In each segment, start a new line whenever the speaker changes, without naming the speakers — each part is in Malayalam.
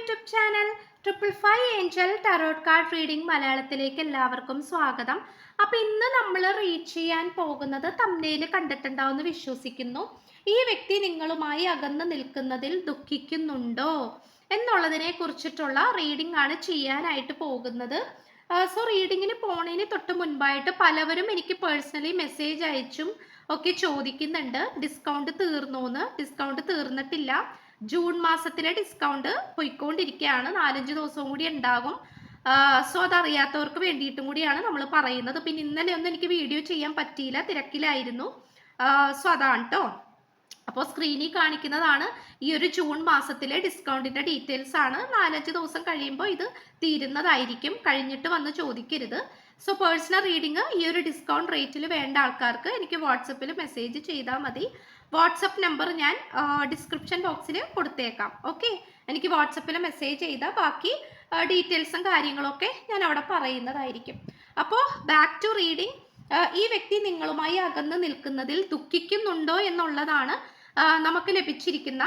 YouTube channel triple five angel tarot card reading മലയാളത്തിലേക്ക് എല്ലാവർക്കും സ്വാഗതം അപ്പം ഇന്ന് നമ്മൾ റീഡ് ചെയ്യാൻ പോകുന്നത് തമ്മിൽ കണ്ടിട്ടുണ്ടാവുമെന്ന് വിശ്വസിക്കുന്നു ഈ വ്യക്തി നിങ്ങളുമായി അകന്നു നിൽക്കുന്നതിൽ ദുഃഖിക്കുന്നുണ്ടോ എന്നുള്ളതിനെ കുറിച്ചിട്ടുള്ള റീഡിംഗ് ആണ് ചെയ്യാനായിട്ട് പോകുന്നത് സോ റീഡിങ്ങിന് പോണേന് തൊട്ട് മുൻപായിട്ട് പലവരും എനിക്ക് പേഴ്സണലി മെസ്സേജ് അയച്ചും ഒക്കെ ചോദിക്കുന്നുണ്ട് ഡിസ്കൗണ്ട് എന്ന് ഡിസ്കൗണ്ട് തീർന്നിട്ടില്ല ജൂൺ മാസത്തിലെ ഡിസ്കൗണ്ട് പോയിക്കൊണ്ടിരിക്കുകയാണ് നാലഞ്ച് ദിവസവും കൂടി ഉണ്ടാകും സോ അതറിയാത്തവർക്ക് വേണ്ടിയിട്ടും കൂടിയാണ് നമ്മൾ പറയുന്നത് പിന്നെ ഇന്നലെ ഒന്നും എനിക്ക് വീഡിയോ ചെയ്യാൻ പറ്റിയില്ല തിരക്കിലായിരുന്നു സോ അതാണ് കേട്ടോ അപ്പോൾ സ്ക്രീനിൽ കാണിക്കുന്നതാണ് ഈ ഒരു ജൂൺ മാസത്തിലെ ഡിസ്കൗണ്ടിൻ്റെ ഡീറ്റെയിൽസ് ആണ് നാലഞ്ച് ദിവസം കഴിയുമ്പോൾ ഇത് തീരുന്നതായിരിക്കും കഴിഞ്ഞിട്ട് വന്ന് ചോദിക്കരുത് സോ പേഴ്സണൽ റീഡിങ് ഈ ഒരു ഡിസ്കൗണ്ട് റേറ്റിൽ വേണ്ട ആൾക്കാർക്ക് എനിക്ക് വാട്സപ്പിൽ മെസ്സേജ് ചെയ്താൽ മതി വാട്സപ്പ് നമ്പർ ഞാൻ ഡിസ്ക്രിപ്ഷൻ ബോക്സിൽ കൊടുത്തേക്കാം ഓക്കെ എനിക്ക് വാട്സപ്പിൽ മെസ്സേജ് ചെയ്താൽ ബാക്കി ഡീറ്റെയിൽസും കാര്യങ്ങളൊക്കെ ഞാൻ അവിടെ പറയുന്നതായിരിക്കും അപ്പോൾ ബാക്ക് ടു റീഡിങ് ഈ വ്യക്തി നിങ്ങളുമായി അകന്ന് നിൽക്കുന്നതിൽ ദുഃഖിക്കുന്നുണ്ടോ എന്നുള്ളതാണ് നമുക്ക് ലഭിച്ചിരിക്കുന്ന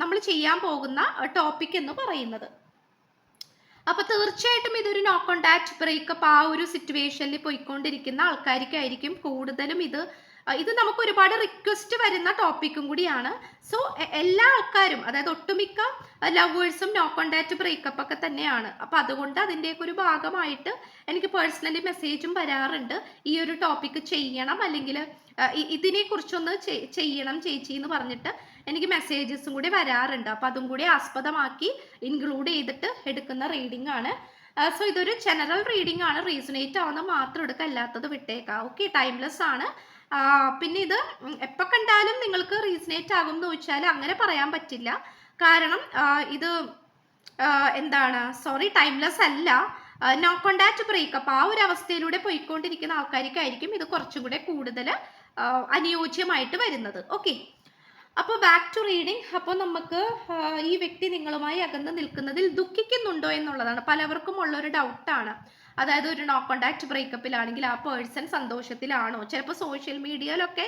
നമ്മൾ ചെയ്യാൻ പോകുന്ന ടോപ്പിക് എന്ന് പറയുന്നത് അപ്പൊ തീർച്ചയായിട്ടും ഇതൊരു നോ കോണ്ടാക്ട് ബ്രേക്കപ്പ് ആ ഒരു സിറ്റുവേഷനിൽ പോയിക്കൊണ്ടിരിക്കുന്ന ആൾക്കാർക്കായിരിക്കും കൂടുതലും ഇത് ഇത് നമുക്ക് ഒരുപാട് റിക്വസ്റ്റ് വരുന്ന ടോപ്പിക്കും കൂടിയാണ് സോ എല്ലാ ആൾക്കാരും അതായത് ഒട്ടുമിക്ക ലവേഴ്സും നോ കോണ്ടാക്ട് ബ്രേക്കപ്പ് ഒക്കെ തന്നെയാണ് അപ്പോൾ അതുകൊണ്ട് അതിൻ്റെയൊക്കെ ഒരു ഭാഗമായിട്ട് എനിക്ക് പേഴ്സണലി മെസ്സേജും വരാറുണ്ട് ഈ ഒരു ടോപ്പിക്ക് ചെയ്യണം അല്ലെങ്കിൽ ഇതിനെക്കുറിച്ചൊന്ന് ചെയ്യണം ചേച്ചി എന്ന് പറഞ്ഞിട്ട് എനിക്ക് മെസ്സേജസും കൂടി വരാറുണ്ട് അപ്പോൾ അതും കൂടി ആസ്പദമാക്കി ഇൻക്ലൂഡ് ചെയ്തിട്ട് എടുക്കുന്ന റീഡിംഗ് ആണ് സോ ഇതൊരു ജനറൽ റീഡിംഗ് ആണ് റീസണേറ്റ് ആവുന്ന മാത്രം എടുക്കുക അല്ലാത്തത് വിട്ടേക്കാം ഓക്കെ ടൈംലെസ് ആണ് പിന്നെ ഇത് എപ്പോൾ കണ്ടാലും നിങ്ങൾക്ക് റീസണേറ്റ് ആകും എന്ന് വെച്ചാൽ അങ്ങനെ പറയാൻ പറ്റില്ല കാരണം ഇത് എന്താണ് സോറി ടൈംലെസ് അല്ല നോ കോണ്ടാക്ട് ബ്രേക്കപ്പ് ആ ഒരു അവസ്ഥയിലൂടെ പോയിക്കൊണ്ടിരിക്കുന്ന ആൾക്കാർക്കായിരിക്കും ഇത് കുറച്ചും കൂടെ കൂടുതൽ അനുയോജ്യമായിട്ട് വരുന്നത് ഓക്കെ അപ്പോൾ ബാക്ക് ടു റീഡിങ് അപ്പോൾ നമുക്ക് ഈ വ്യക്തി നിങ്ങളുമായി അകന്ന് നിൽക്കുന്നതിൽ ദുഃഖിക്കുന്നുണ്ടോ എന്നുള്ളതാണ് പലവർക്കും ഉള്ളൊരു ഡൗട്ടാണ് അതായത് ഒരു നോ കോണ്ടാക്ട് ബ്രേക്കപ്പിലാണെങ്കിൽ ആ പേഴ്സൺ സന്തോഷത്തിലാണോ ചിലപ്പോൾ സോഷ്യൽ മീഡിയയിലൊക്കെ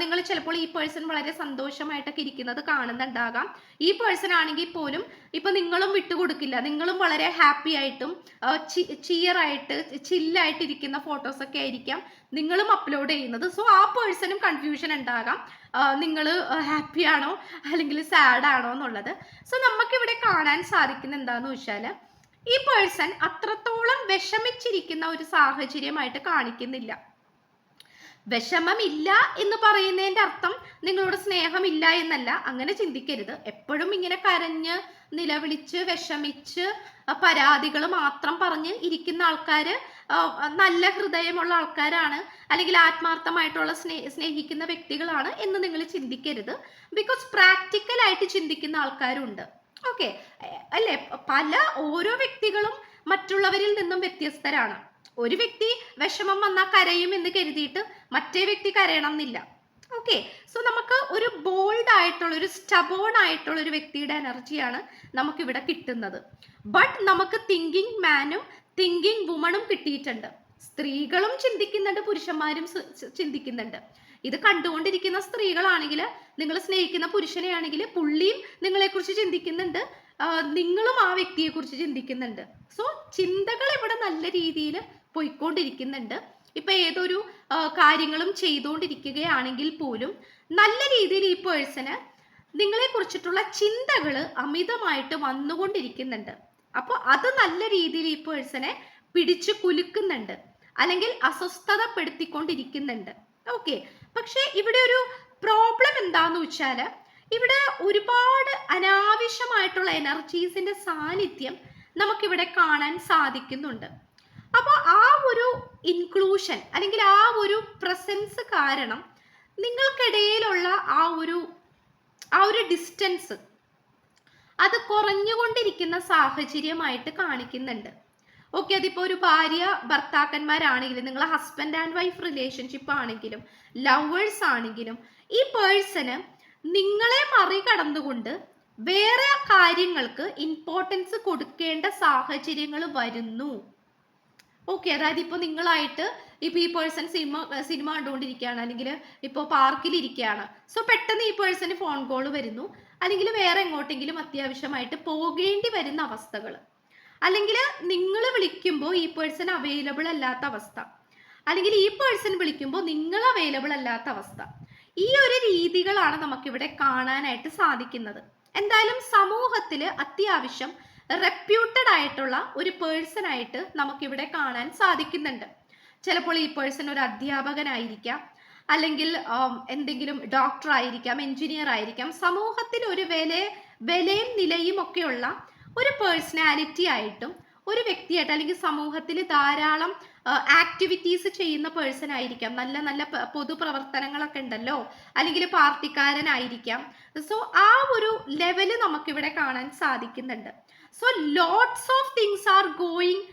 നിങ്ങൾ ചിലപ്പോൾ ഈ പേഴ്സൺ വളരെ സന്തോഷമായിട്ടൊക്കെ ഇരിക്കുന്നത് കാണുന്നുണ്ടാകാം ഈ പേഴ്സൺ ആണെങ്കിൽ പോലും ഇപ്പം നിങ്ങളും വിട്ടുകൊടുക്കില്ല നിങ്ങളും വളരെ ഹാപ്പി ആയിട്ടും ചിയറായിട്ട് ചില്ലായിട്ട് ഇരിക്കുന്ന ഫോട്ടോസൊക്കെ ആയിരിക്കാം നിങ്ങളും അപ്ലോഡ് ചെയ്യുന്നത് സോ ആ പേഴ്സണും കൺഫ്യൂഷൻ ഉണ്ടാകാം നിങ്ങൾ ഹാപ്പി ആണോ അല്ലെങ്കിൽ സാഡ് ആണോ എന്നുള്ളത് സോ നമുക്കിവിടെ കാണാൻ സാധിക്കുന്ന എന്താണെന്ന് വെച്ചാൽ ഈ പേഴ്സൺ അത്രത്തോളം വിഷമിച്ചിരിക്കുന്ന ഒരു സാഹചര്യമായിട്ട് കാണിക്കുന്നില്ല ഇല്ല എന്ന് പറയുന്നതിൻ്റെ അർത്ഥം നിങ്ങളോട് സ്നേഹമില്ല എന്നല്ല അങ്ങനെ ചിന്തിക്കരുത് എപ്പോഴും ഇങ്ങനെ കരഞ്ഞ് നിലവിളിച്ച് വിഷമിച്ച് പരാതികൾ മാത്രം പറഞ്ഞ് ഇരിക്കുന്ന ആൾക്കാർ നല്ല ഹൃദയമുള്ള ആൾക്കാരാണ് അല്ലെങ്കിൽ ആത്മാർത്ഥമായിട്ടുള്ള സ്നേ സ്നേഹിക്കുന്ന വ്യക്തികളാണ് എന്ന് നിങ്ങൾ ചിന്തിക്കരുത് ബിക്കോസ് പ്രാക്ടിക്കലായിട്ട് ചിന്തിക്കുന്ന ആൾക്കാരുണ്ട് ഓക്കെ അല്ലെ പല ഓരോ വ്യക്തികളും മറ്റുള്ളവരിൽ നിന്നും വ്യത്യസ്തരാണ് ഒരു വ്യക്തി വിഷമം വന്നാൽ കരയും എന്ന് കരുതിയിട്ട് മറ്റേ വ്യക്തി കരയണം എന്നില്ല ഓക്കെ സോ നമുക്ക് ഒരു ബോൾഡ് ആയിട്ടുള്ള ഒരു സ്റ്റബോൺ ആയിട്ടുള്ള ഒരു വ്യക്തിയുടെ എനർജിയാണ് നമുക്ക് ഇവിടെ കിട്ടുന്നത് ബട്ട് നമുക്ക് തിങ്കിങ് മാനും തിങ്കിങ് വുമണും കിട്ടിയിട്ടുണ്ട് സ്ത്രീകളും ചിന്തിക്കുന്നുണ്ട് പുരുഷന്മാരും ചിന്തിക്കുന്നുണ്ട് ഇത് കണ്ടുകൊണ്ടിരിക്കുന്ന സ്ത്രീകളാണെങ്കിൽ നിങ്ങൾ സ്നേഹിക്കുന്ന പുരുഷനെയാണെങ്കിൽ പുള്ളിയും നിങ്ങളെക്കുറിച്ച് ചിന്തിക്കുന്നുണ്ട് നിങ്ങളും ആ വ്യക്തിയെക്കുറിച്ച് ചിന്തിക്കുന്നുണ്ട് സോ ചിന്തകൾ ഇവിടെ നല്ല രീതിയിൽ പോയിക്കൊണ്ടിരിക്കുന്നുണ്ട് ഇപ്പൊ ഏതൊരു കാര്യങ്ങളും ചെയ്തുകൊണ്ടിരിക്കുകയാണെങ്കിൽ പോലും നല്ല രീതിയിൽ ഈ പേഴ്സന് നിങ്ങളെ കുറിച്ചിട്ടുള്ള ചിന്തകൾ അമിതമായിട്ട് വന്നുകൊണ്ടിരിക്കുന്നുണ്ട് അപ്പോൾ അത് നല്ല രീതിയിൽ ഈ പേഴ്സണെ പിടിച്ചു കുലുക്കുന്നുണ്ട് അല്ലെങ്കിൽ അസ്വസ്ഥതപ്പെടുത്തിക്കൊണ്ടിരിക്കുന്നുണ്ട് ഓക്കെ പക്ഷേ ഇവിടെ ഒരു പ്രോബ്ലം എന്താന്ന് വെച്ചാൽ ഇവിടെ ഒരുപാട് അനാവശ്യമായിട്ടുള്ള എനർജീസിന്റെ സാന്നിധ്യം നമുക്കിവിടെ കാണാൻ സാധിക്കുന്നുണ്ട് അപ്പോൾ ആ ഒരു ഇൻക്ലൂഷൻ അല്ലെങ്കിൽ ആ ഒരു പ്രസൻസ് കാരണം നിങ്ങൾക്കിടയിലുള്ള ആ ഒരു ആ ഒരു ഡിസ്റ്റൻസ് അത് കുറഞ്ഞുകൊണ്ടിരിക്കുന്ന സാഹചര്യമായിട്ട് കാണിക്കുന്നുണ്ട് ഓക്കെ അതിപ്പോൾ ഒരു ഭാര്യ ഭർത്താക്കന്മാരാണെങ്കിലും നിങ്ങളെ ഹസ്ബൻഡ് ആൻഡ് വൈഫ് റിലേഷൻഷിപ്പ് ആണെങ്കിലും ലവേഴ്സ് ആണെങ്കിലും ഈ പേഴ്സണ് നിങ്ങളെ മറികടന്നുകൊണ്ട് വേറെ കാര്യങ്ങൾക്ക് ഇമ്പോർട്ടൻസ് കൊടുക്കേണ്ട സാഹചര്യങ്ങൾ വരുന്നു ഓക്കെ അതായത് ഇപ്പോൾ നിങ്ങളായിട്ട് ഇപ്പൊ ഈ പേഴ്സൺ സിനിമ സിനിമ കണ്ടുകൊണ്ടിരിക്കുകയാണ് അല്ലെങ്കിൽ ഇപ്പോൾ പാർക്കിലിരിക്കുകയാണ് സോ പെട്ടെന്ന് ഈ പേഴ്സന് ഫോൺ കോൾ വരുന്നു അല്ലെങ്കിൽ വേറെ എങ്ങോട്ടെങ്കിലും അത്യാവശ്യമായിട്ട് പോകേണ്ടി വരുന്ന അവസ്ഥകൾ അല്ലെങ്കിൽ നിങ്ങൾ വിളിക്കുമ്പോൾ ഈ പേഴ്സൺ അവൈലബിൾ അല്ലാത്ത അവസ്ഥ അല്ലെങ്കിൽ ഈ പേഴ്സൺ വിളിക്കുമ്പോൾ നിങ്ങൾ അവൈലബിൾ അല്ലാത്ത അവസ്ഥ ഈ ഒരു രീതികളാണ് നമുക്കിവിടെ കാണാനായിട്ട് സാധിക്കുന്നത് എന്തായാലും സമൂഹത്തിൽ അത്യാവശ്യം റെപ്യൂട്ടഡ് ആയിട്ടുള്ള ഒരു പേഴ്സൺ ആയിട്ട് നമുക്കിവിടെ കാണാൻ സാധിക്കുന്നുണ്ട് ചിലപ്പോൾ ഈ പേഴ്സൺ ഒരു അധ്യാപകനായിരിക്കാം അല്ലെങ്കിൽ എന്തെങ്കിലും ഡോക്ടർ ആയിരിക്കാം എഞ്ചിനീയർ ആയിരിക്കാം സമൂഹത്തിൽ ഒരു വില വിലയും നിലയും ഒക്കെയുള്ള ഒരു പേഴ്സണാലിറ്റി ആയിട്ടും ഒരു വ്യക്തിയായിട്ട് അല്ലെങ്കിൽ സമൂഹത്തിൽ ധാരാളം ആക്ടിവിറ്റീസ് ചെയ്യുന്ന പേഴ്സൺ ആയിരിക്കാം നല്ല നല്ല പൊതുപ്രവർത്തനങ്ങളൊക്കെ ഉണ്ടല്ലോ അല്ലെങ്കിൽ പാർട്ടിക്കാരനായിരിക്കാം സോ ആ ഒരു ലെവല് നമുക്കിവിടെ കാണാൻ സാധിക്കുന്നുണ്ട് so lots of things are going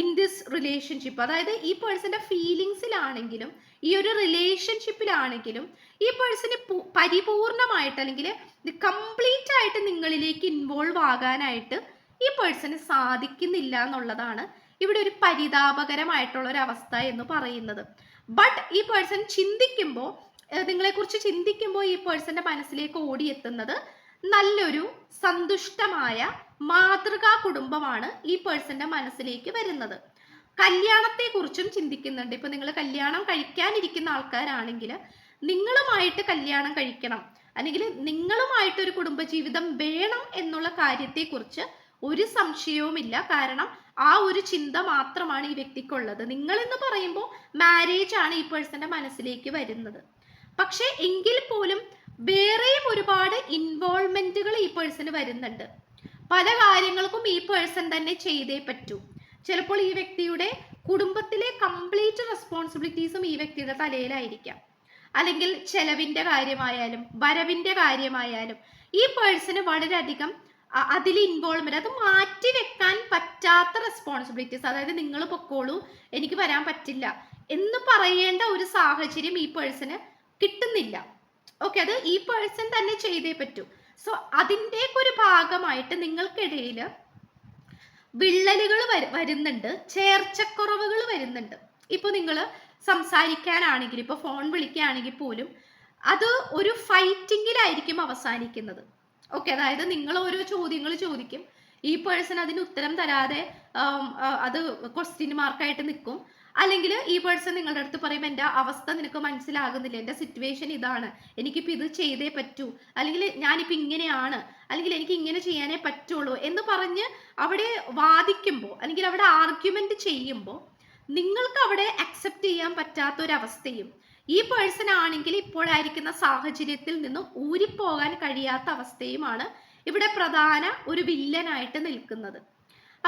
in this relationship അതായത് ഈ പേഴ്സന്റെ ഫീലിങ്സിലാണെങ്കിലും ഈ ഒരു റിലേഷൻഷിപ്പിലാണെങ്കിലും ഈ പേഴ്സന് പരിപൂർണമായിട്ട് അല്ലെങ്കിൽ ഇത് കംപ്ലീറ്റ് ആയിട്ട് നിങ്ങളിലേക്ക് ഇൻവോൾവ് ആകാനായിട്ട് ഈ പേഴ്സണ് സാധിക്കുന്നില്ല എന്നുള്ളതാണ് ഇവിടെ ഒരു പരിതാപകരമായിട്ടുള്ള ഒരു അവസ്ഥ എന്ന് പറയുന്നത് ബട്ട് ഈ പേഴ്സൺ ചിന്തിക്കുമ്പോൾ നിങ്ങളെക്കുറിച്ച് ചിന്തിക്കുമ്പോൾ ഈ പേഴ്സന്റെ മനസ്സിലേക്ക് ഓടിയെത്തുന്നത് നല്ലൊരു സന്തുഷ്ടമായ മാതൃകാ കുടുംബമാണ് ഈ പേഴ്സന്റെ മനസ്സിലേക്ക് വരുന്നത് കല്യാണത്തെക്കുറിച്ചും ചിന്തിക്കുന്നുണ്ട് ഇപ്പൊ നിങ്ങൾ കല്യാണം കഴിക്കാനിരിക്കുന്ന ആൾക്കാരാണെങ്കിൽ നിങ്ങളുമായിട്ട് കല്യാണം കഴിക്കണം അല്ലെങ്കിൽ നിങ്ങളുമായിട്ടൊരു കുടുംബജീവിതം വേണം എന്നുള്ള കാര്യത്തെക്കുറിച്ച് ഒരു സംശയവുമില്ല കാരണം ആ ഒരു ചിന്ത മാത്രമാണ് ഈ വ്യക്തിക്കുള്ളത് നിങ്ങൾ എന്ന് പറയുമ്പോൾ മാരേജ് ആണ് ഈ പേഴ്സന്റെ മനസ്സിലേക്ക് വരുന്നത് പക്ഷേ എങ്കിൽ പോലും വേറെയും ഒരുപാട് ഇൻവോൾവ്മെന്റുകൾ ഈ പേഴ്സന് വരുന്നുണ്ട് പല കാര്യങ്ങൾക്കും ഈ പേഴ്സൺ തന്നെ ചെയ്തേ പറ്റൂ ചിലപ്പോൾ ഈ വ്യക്തിയുടെ കുടുംബത്തിലെ കംപ്ലീറ്റ് റെസ്പോൺസിബിലിറ്റീസും ഈ വ്യക്തിയുടെ തലയിലായിരിക്കാം അല്ലെങ്കിൽ ചെലവിന്റെ കാര്യമായാലും വരവിന്റെ കാര്യമായാലും ഈ പേഴ്സണ് വളരെയധികം അതിൽ ഇൻവോൾവ്മെന്റ് അത് മാറ്റി വെക്കാൻ പറ്റാത്ത റെസ്പോൺസിബിലിറ്റീസ് അതായത് നിങ്ങൾ പൊക്കോളൂ എനിക്ക് വരാൻ പറ്റില്ല എന്ന് പറയേണ്ട ഒരു സാഹചര്യം ഈ പേഴ്സണ് കിട്ടുന്നില്ല ഓക്കെ അത് ഈ പേഴ്സൺ തന്നെ ചെയ്തേ പറ്റൂ സോ അതിൻ്റെയൊക്കെ ഒരു ഭാഗമായിട്ട് നിങ്ങൾക്കിടയിൽ വിള്ളലുകൾ വരുന്നുണ്ട് ചേർച്ചക്കുറവുകൾ വരുന്നുണ്ട് ഇപ്പോൾ നിങ്ങൾ സംസാരിക്കാനാണെങ്കിൽ ഇപ്പൊ ഫോൺ വിളിക്കുകയാണെങ്കിൽ പോലും അത് ഒരു ഫൈറ്റിങ്ങിലായിരിക്കും അവസാനിക്കുന്നത് ഓക്കെ അതായത് നിങ്ങൾ ഓരോ ചോദ്യങ്ങൾ ചോദിക്കും ഈ പേഴ്സൺ അതിന് ഉത്തരം തരാതെ അത് ക്വസ്റ്റ്യൻ മാർക്കായിട്ട് നിൽക്കും അല്ലെങ്കിൽ ഈ പേഴ്സൺ നിങ്ങളുടെ അടുത്ത് പറയും എൻ്റെ അവസ്ഥ നിനക്ക് മനസ്സിലാകുന്നില്ല എൻ്റെ സിറ്റുവേഷൻ ഇതാണ് എനിക്കിപ്പോൾ ഇത് ചെയ്തേ പറ്റൂ അല്ലെങ്കിൽ ഞാനിപ്പോൾ ഇങ്ങനെയാണ് അല്ലെങ്കിൽ എനിക്ക് ഇങ്ങനെ ചെയ്യാനേ പറ്റുള്ളൂ എന്ന് പറഞ്ഞ് അവിടെ വാദിക്കുമ്പോൾ അല്ലെങ്കിൽ അവിടെ ആർഗ്യുമെൻ്റ് ചെയ്യുമ്പോൾ നിങ്ങൾക്ക് അവിടെ അക്സെപ്റ്റ് ചെയ്യാൻ പറ്റാത്ത ഒരു അവസ്ഥയും ഈ പേഴ്സൺ ആണെങ്കിൽ ഇപ്പോഴായിരിക്കുന്ന സാഹചര്യത്തിൽ നിന്നും ഊരിപ്പോകാൻ കഴിയാത്ത അവസ്ഥയുമാണ് ഇവിടെ പ്രധാന ഒരു വില്ലനായിട്ട് നിൽക്കുന്നത്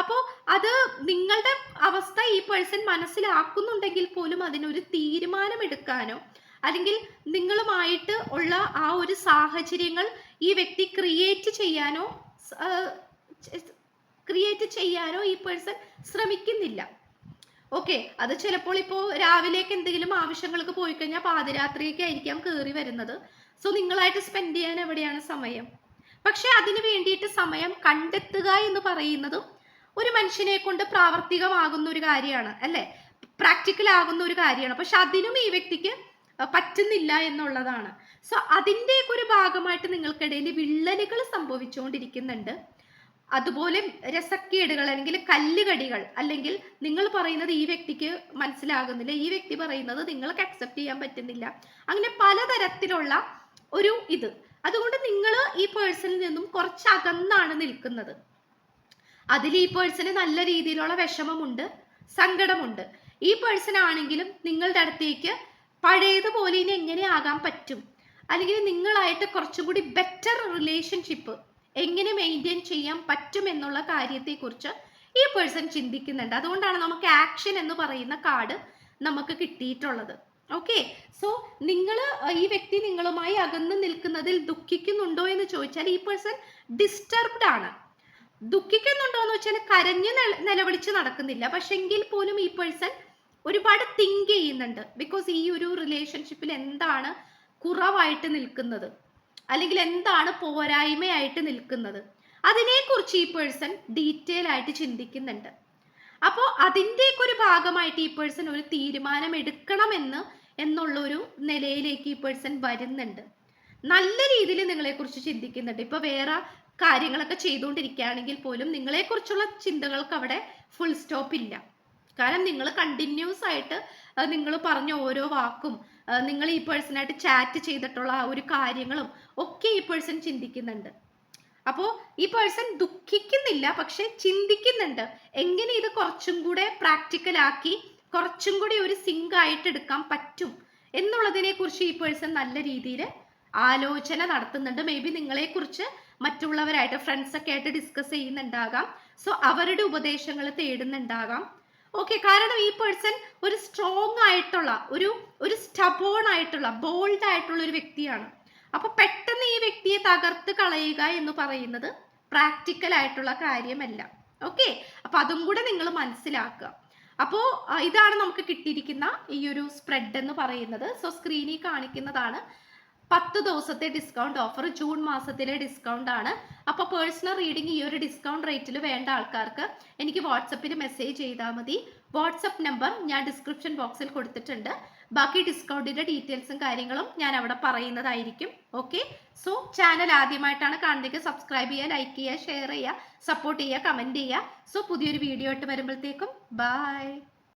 അപ്പോൾ അത് നിങ്ങളുടെ അവസ്ഥ ഈ പേഴ്സൺ മനസ്സിലാക്കുന്നുണ്ടെങ്കിൽ പോലും അതിനൊരു എടുക്കാനോ അല്ലെങ്കിൽ നിങ്ങളുമായിട്ട് ഉള്ള ആ ഒരു സാഹചര്യങ്ങൾ ഈ വ്യക്തി ക്രിയേറ്റ് ചെയ്യാനോ ക്രിയേറ്റ് ചെയ്യാനോ ഈ പേഴ്സൺ ശ്രമിക്കുന്നില്ല ഓക്കെ അത് ചിലപ്പോൾ ഇപ്പോൾ രാവിലേക്ക് എന്തെങ്കിലും ആവശ്യങ്ങൾക്ക് പോയി കഴിഞ്ഞാൽ പാതിരാത്രിയൊക്കെ ആയിരിക്കാം കയറി വരുന്നത് സോ നിങ്ങളായിട്ട് സ്പെൻഡ് ചെയ്യാൻ എവിടെയാണ് സമയം പക്ഷെ അതിന് വേണ്ടിയിട്ട് സമയം കണ്ടെത്തുക എന്ന് പറയുന്നതും ഒരു മനുഷ്യനെ കൊണ്ട് പ്രാവർത്തികമാകുന്ന ഒരു കാര്യമാണ് അല്ലേ പ്രാക്ടിക്കൽ ആകുന്ന ഒരു കാര്യമാണ് പക്ഷെ അതിനും ഈ വ്യക്തിക്ക് പറ്റുന്നില്ല എന്നുള്ളതാണ് സോ അതിൻ്റെയൊക്കെ ഒരു ഭാഗമായിട്ട് നിങ്ങൾക്കിടയിൽ വിള്ളലുകൾ സംഭവിച്ചുകൊണ്ടിരിക്കുന്നുണ്ട് അതുപോലെ രസക്കേടുകൾ അല്ലെങ്കിൽ കല്ലുകടികൾ അല്ലെങ്കിൽ നിങ്ങൾ പറയുന്നത് ഈ വ്യക്തിക്ക് മനസ്സിലാകുന്നില്ല ഈ വ്യക്തി പറയുന്നത് നിങ്ങൾക്ക് അക്സെപ്റ്റ് ചെയ്യാൻ പറ്റുന്നില്ല അങ്ങനെ പലതരത്തിലുള്ള ഒരു ഇത് അതുകൊണ്ട് നിങ്ങൾ ഈ പേഴ്സണിൽ നിന്നും കുറച്ച് അകന്നാണ് നിൽക്കുന്നത് അതിൽ ഈ പേഴ്സന് നല്ല രീതിയിലുള്ള വിഷമമുണ്ട് സങ്കടമുണ്ട് ഈ പേഴ്സൺ ആണെങ്കിലും നിങ്ങളുടെ അടുത്തേക്ക് പഴയതുപോലെ ഇനി എങ്ങനെയാകാൻ പറ്റും അല്ലെങ്കിൽ നിങ്ങളായിട്ട് കുറച്ചും കൂടി ബെറ്റർ റിലേഷൻഷിപ്പ് എങ്ങനെ മെയിൻറ്റെയിൻ ചെയ്യാൻ പറ്റും എന്നുള്ള കാര്യത്തെക്കുറിച്ച് ഈ പേഴ്സൺ ചിന്തിക്കുന്നുണ്ട് അതുകൊണ്ടാണ് നമുക്ക് ആക്ഷൻ എന്ന് പറയുന്ന കാർഡ് നമുക്ക് കിട്ടിയിട്ടുള്ളത് ഓക്കെ സോ നിങ്ങൾ ഈ വ്യക്തി നിങ്ങളുമായി അകന്നു നിൽക്കുന്നതിൽ ദുഃഖിക്കുന്നുണ്ടോ എന്ന് ചോദിച്ചാൽ ഈ പേഴ്സൺ ഡിസ്റ്റർബ്ഡ് ആണ് ദുഃഖിക്കുന്നുണ്ടോ എന്ന് വെച്ചാൽ കരഞ്ഞ് നിലവിളിച്ച് നടക്കുന്നില്ല പക്ഷെങ്കിൽ പോലും ഈ പേഴ്സൺ ഒരുപാട് തിങ്ക് ചെയ്യുന്നുണ്ട് ബിക്കോസ് ഈ ഒരു റിലേഷൻഷിപ്പിൽ എന്താണ് കുറവായിട്ട് നിൽക്കുന്നത് അല്ലെങ്കിൽ എന്താണ് പോരായ്മയായിട്ട് നിൽക്കുന്നത് അതിനെക്കുറിച്ച് ഈ പേഴ്സൺ ഡീറ്റെയിൽ ആയിട്ട് ചിന്തിക്കുന്നുണ്ട് അപ്പോൾ അതിൻ്റെയൊക്കെ ഒരു ഭാഗമായിട്ട് ഈ പേഴ്സൺ ഒരു തീരുമാനം എടുക്കണമെന്ന് എന്നുള്ള ഒരു നിലയിലേക്ക് ഈ പേഴ്സൺ വരുന്നുണ്ട് നല്ല രീതിയിൽ നിങ്ങളെക്കുറിച്ച് ചിന്തിക്കുന്നുണ്ട് ഇപ്പോൾ വേറെ കാര്യങ്ങളൊക്കെ ചെയ്തുകൊണ്ടിരിക്കുകയാണെങ്കിൽ പോലും നിങ്ങളെക്കുറിച്ചുള്ള ചിന്തകൾക്ക് അവിടെ ഫുൾ സ്റ്റോപ്പ് ഇല്ല കാരണം നിങ്ങൾ കണ്ടിന്യൂസ് ആയിട്ട് നിങ്ങൾ പറഞ്ഞ ഓരോ വാക്കും നിങ്ങൾ ഈ പേഴ്സണായിട്ട് ചാറ്റ് ചെയ്തിട്ടുള്ള ആ ഒരു കാര്യങ്ങളും ഒക്കെ ഈ പേഴ്സൺ ചിന്തിക്കുന്നുണ്ട് അപ്പോൾ ഈ പേഴ്സൺ ദുഃഖിക്കുന്നില്ല പക്ഷെ ചിന്തിക്കുന്നുണ്ട് എങ്ങനെ ഇത് കുറച്ചും കൂടെ ആക്കി കുറച്ചും കൂടി ഒരു സിങ്ക് ആയിട്ട് എടുക്കാൻ പറ്റും എന്നുള്ളതിനെ കുറിച്ച് ഈ പേഴ്സൺ നല്ല രീതിയിൽ ആലോചന നടത്തുന്നുണ്ട് മേ ബി നിങ്ങളെക്കുറിച്ച് മറ്റുള്ളവരായിട്ട് ഫ്രണ്ട്സൊക്കെ ആയിട്ട് ഡിസ്കസ് ചെയ്യുന്നുണ്ടാകാം സോ അവരുടെ ഉപദേശങ്ങൾ തേടുന്നുണ്ടാകാം ഓക്കെ കാരണം ഈ പേഴ്സൺ ഒരു സ്ട്രോങ് ആയിട്ടുള്ള ഒരു ഒരു സ്റ്റബോൺ ആയിട്ടുള്ള ബോൾഡ് ആയിട്ടുള്ള ഒരു വ്യക്തിയാണ് അപ്പൊ പെട്ടെന്ന് ഈ വ്യക്തിയെ തകർത്ത് കളയുക എന്ന് പറയുന്നത് പ്രാക്ടിക്കൽ ആയിട്ടുള്ള കാര്യമല്ല ഓക്കെ അപ്പൊ അതും കൂടെ നിങ്ങൾ മനസ്സിലാക്കുക അപ്പോൾ ഇതാണ് നമുക്ക് കിട്ടിയിരിക്കുന്ന ഈ ഒരു സ്പ്രെഡ് എന്ന് പറയുന്നത് സോ സ്ക്രീനിൽ കാണിക്കുന്നതാണ് പത്ത് ദിവസത്തെ ഡിസ്കൗണ്ട് ഓഫർ ജൂൺ മാസത്തിലെ ഡിസ്കൗണ്ട് ആണ് അപ്പോൾ പേഴ്സണൽ റീഡിംഗ് ഈ ഒരു ഡിസ്കൗണ്ട് റേറ്റിൽ വേണ്ട ആൾക്കാർക്ക് എനിക്ക് വാട്സപ്പിൽ മെസ്സേജ് ചെയ്താൽ മതി വാട്സപ്പ് നമ്പർ ഞാൻ ഡിസ്ക്രിപ്ഷൻ ബോക്സിൽ കൊടുത്തിട്ടുണ്ട് ബാക്കി ഡിസ്കൗണ്ടിന്റെ ഡീറ്റെയിൽസും കാര്യങ്ങളും ഞാൻ അവിടെ പറയുന്നതായിരിക്കും ഓക്കെ സോ ചാനൽ ആദ്യമായിട്ടാണ് കാണുന്നത് സബ്സ്ക്രൈബ് ചെയ്യുക ലൈക്ക് ചെയ്യുക ഷെയർ ചെയ്യുക സപ്പോർട്ട് ചെയ്യുക കമന്റ് ചെയ്യുക സോ പുതിയൊരു വീഡിയോ ആയിട്ട് വരുമ്പോഴത്തേക്കും ബായ്